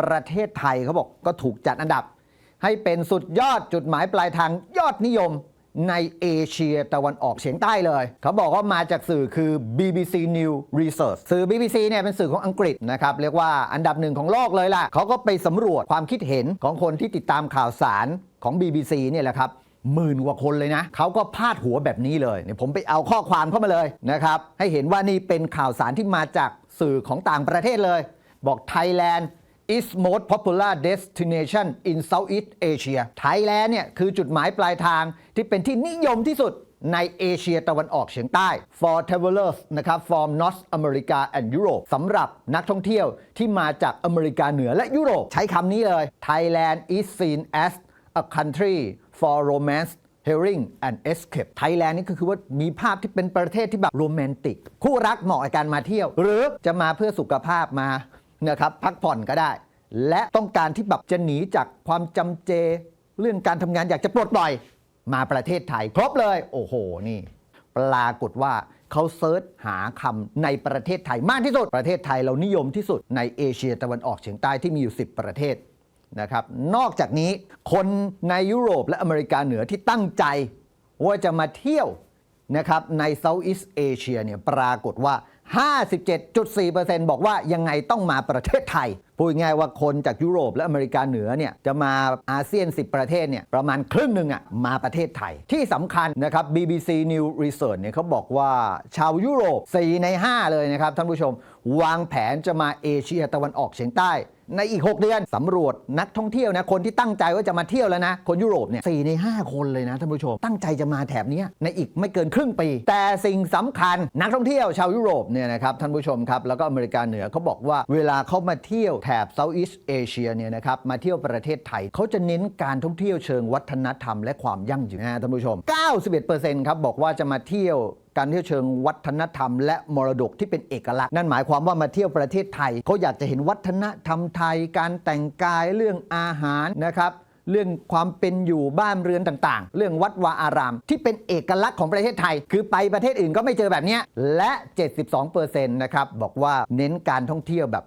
ประเทศไทยเขาบอกก็ถูกจัดอันดับ ให้เป็นสุดยอดจุดหมายปลายทางยอดนิยมในเอเชียตะวันออกเฉียงใต้เลย เขาบอกว่ามาจากสื่อคือ BBC News Research สื่อ BBC เนี่ยเป็นสื่อของอังกฤษนะครับ เรียกว่าอันดับหนึ่งของโลกเลยล่ะ เขาก็ไปสำรวจความคิดเห็นของคนที่ติดตามข่าวสารของ BBC เนี่ยแหละครับหมื่นกว่าคนเลยนะ เขาก็พาดหัวแบบนี้เลยเนี่ยผมไปเอาข้อความเข้ามาเลยนะครับ ให้เห็นว่านี่เป็นข่าวสารที่มาจากสื่อของต่างประเทศเลย บอก Thailand is most popular destination in Southeast Asia Thailand เนี่ยคือจุดหมายปลายทางที่เป็นที่นิยมที่สุดในเอเชียตะวันออกเฉียงใต้ for travelers นะครับ from North America and Europe สำหรับนักท่องเที่ยวที่มาจากอเมริกาเหนือและยุโรป ใช้คำนี้เลย Thailand is seen as a country for romance hearing and escape ไทยแลนด์นี่ก็คือว่ามีภาพที่เป็นประเทศที่แบบโรแมนติก คู่รักเหมาะกับการมาเที่ยว หรือจะมาเพื่อสุขภาพมา นะครับพักผ่อนก็ได้ และต้องการที่แบบจะหนีจากความจำเจ เรื่องการทำงานอยากจะปลดปล่อย มาประเทศไทยครบเลย โอ้โหนี่ปรากฏว่าเขาเซิร์ชหาคำในประเทศไทยมากที่สุด ประเทศไทยเรานิยมที่สุดในเอเชียตะวันออกเฉียงใต้ที่มีอยู่ 10 ประเทศนะครับ นอกจากนี้คนในยุโรปและอเมริกาเหนือที่ตั้งใจ ว่าจะมาเที่ยวนะครับใน Southeast Asia เนี่ยปรากฏว่า 57.4%บอกว่ายังไงต้องมาประเทศไทย พูดง่ายว่าคนจากยุโรปและอเมริกาเหนือเนี่ยจะมาอาเซียน 10 ประเทศเนี่ยประมาณครึ่งหนึ่งอะมาประเทศไทย ที่สำคัญนะครับ BBC new Research เนี่ยเขาบอกว่าชาวยุโรป 4 ใน 5 เลยนะครับท่านผู้ชม วางแผนจะมาเอเชียตะวันออกเฉียงใต้ ในอีก 6 เดือนสำรวจนักท่องเที่ยวนะคนที่ตั้งใจว่าจะมาเที่ยวแล้วนะ คนยุโรปเนี่ยสใน 5 คนเลยนะท่านผู้ชม ตั้งใจจะมาแถบนี้ในอีกไม่เกินครึ่งปี แต่สิ่งสำคัญนักท่องเที่ยวชาวยุโรปเนี่ยนะครับท่านผู้ชมครับแล้วก็อเมริกาเหนือเขาบอกว่าเวลาเขามาเที่ยวแถบ Southeast Asia เนี่ยนะครับมาเที่ยวประเทศไทยเขาจะเน้นการท่องเที่ยวเชิงวัฒนธรรมและความยั่งยืนนะท่านผู้ชม 91%ครับบอกว่าจะมาเที่ยว การเที่ยวเชิงวัฒนธรรม และมรดกที่เป็นเอกลักษณ์ นั่นหมายความว่ามาเที่ยวประเทศไทยเขาอยากจะเห็นวัฒนธรรมไทย การแต่งกายเรื่องอาหารนะครับเรื่องความเป็นอยู่บ้านเรือนต่างๆ เรื่องวัดวาอาราม ที่เป็นเอกลักษณ์ของประเทศไทย คือไปประเทศอื่นก็ไม่เจอแบบนี้และ 72%นะครับบอกว่าเน้นการท่องเที่ยวแบบ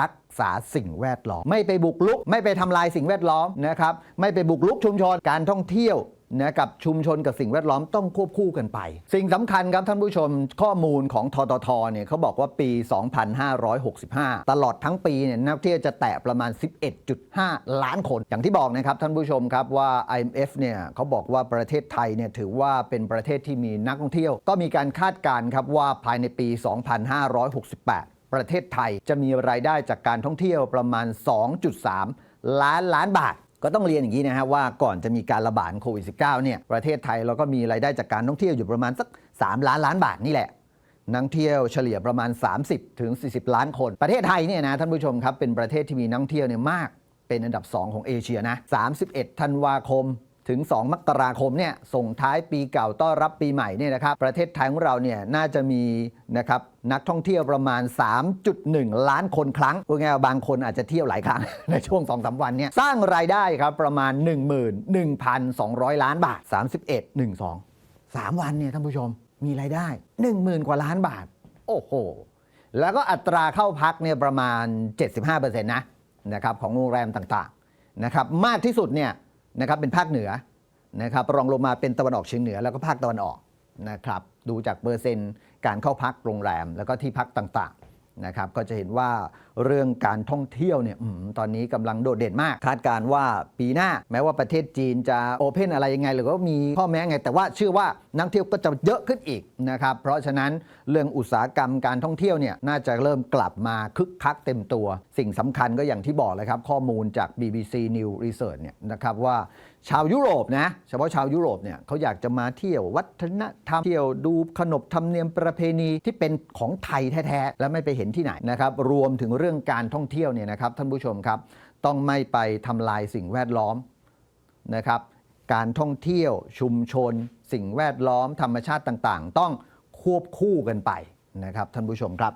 รักษาสิ่งแวดล้อม ไม่ไปบุกลุก ไม่ไปทำลายสิ่งแวดล้อมนะครับไม่ไปบุกลุกชุมชนการท่องเที่ยว นะกับชุมชนกับสิ่งแวดล้อมต้องควบคู่กันไป สิ่งสำคัญครับท่านผู้ชมข้อมูลของทททเนี่ยเขาบอกว่าปี 2565 ตลอดทั้งปีเนี่ยนักเที่ยวจะแตะประมาณ 11.5 ล้านคน อย่างที่บอกนะครับท่านผู้ชมครับว่า IMF เนี่ยเขาบอกว่าประเทศไทยเนี่ยถือว่าเป็นประเทศที่มีนักท่องเที่ยว ก็มีการคาดการณ์ครับว่าภายในปี 2568ประเทศไทยจะมีรายได้จากการท่องเที่ยวประมาณ 2.3 ล้านล้านบาท ก็ต้องเรียนอย่างนี้นะฮะว่าก่อนจะมีการระบาดโควิด -19 เนี่ยประเทศไทยเราก็มีรายได้จากการท่องเที่ยวอยู่ประมาณสัก 3 ล้านล้านบาทนี่แหละ นักท่องเที่ยวเฉลี่ยประมาณ 30ถึง40 ล้านคน ประเทศไทยเนี่ยนะท่านผู้ชมครับเป็นประเทศที่มีนักท่องเที่ยวเนี่ยมาก เป็นอันดับ 2 ของเอเชียนะ 31 ธันวาคม ถึง 2 มกราคมเนี่ยส่งท้ายปีเก่าต้อนรับปีใหม่เนี่ยนะครับประเทศไทยของเราเนี่ยน่าจะมีนะครับนักท่องเที่ยวประมาณ 3.1 ล้านคนครั้งพูดง่ายๆว่าบางคนอาจจะเที่ยวหลายครั้ง ในช่วง 2-3 วันเนี่ยสร้างรายได้ครับประมาณ 11,200 ล้านบาท 31 12 3 วันเนี่ยท่านผู้ชมมีรายได้ 10,000 กว่าล้านบาท โอ้โห แล้วก็อัตราเข้าพักเนี่ยประมาณ 75%นะนะครับของโรงแรมต่างๆนะครับมากที่สุดเนี่ย นะครับเป็นภาคเหนือนะครับรองลงมาเป็นตะวันออกเฉียงเหนือแล้วก็ภาคตะวันออกนะครับดูจากเปอร์เซ็นต์การเข้าพักโรงแรมแล้วก็ที่พักต่างๆ นะครับก็จะเห็นว่าเรื่องการท่องเที่ยวเนี่ยอตอนนี้กำลังโดดเด่นมาก คาดการณ์ว่าปีหน้า แม้ว่าประเทศจีนจะโอเพนอะไรยังไง หรือว่ามีข้อแม้ไง แต่ว่าเชื่อว่านักเที่ยวก็จะเยอะขึ้นอีกนะครับเพราะฉะนั้นเรื่องอุตสาหกรรมการท่องเที่ยวเนี่ยน่าจะเริ่มกลับมาคึกคักเต็มตัว สิ่งสำคัญก็อย่างที่บอกเลยครับข้อมูลจาก BBC News Research เนี่ยนะครับว่า ชาวยุโรปนะเฉพาะชาวยุโรปเนี่ยเขาอยากจะมาเที่ยววัฒนธรรมเที่ยวดูขนบธรรมเนียมประเพณีที่เป็นของไทยแท้ๆและไม่ไปเห็นที่ไหนนะครับรวมถึงเรื่องการท่องเที่ยวเนี่ยนะครับท่านผู้ชมครับ ต้องไม่ไปทำลายสิ่งแวดล้อมนะครับการท่องเที่ยวชุมชน สิ่งแวดล้อมธรรมชาติต่างๆ ต้องควบคู่กันไปนะครับท่านผู้ชมครับ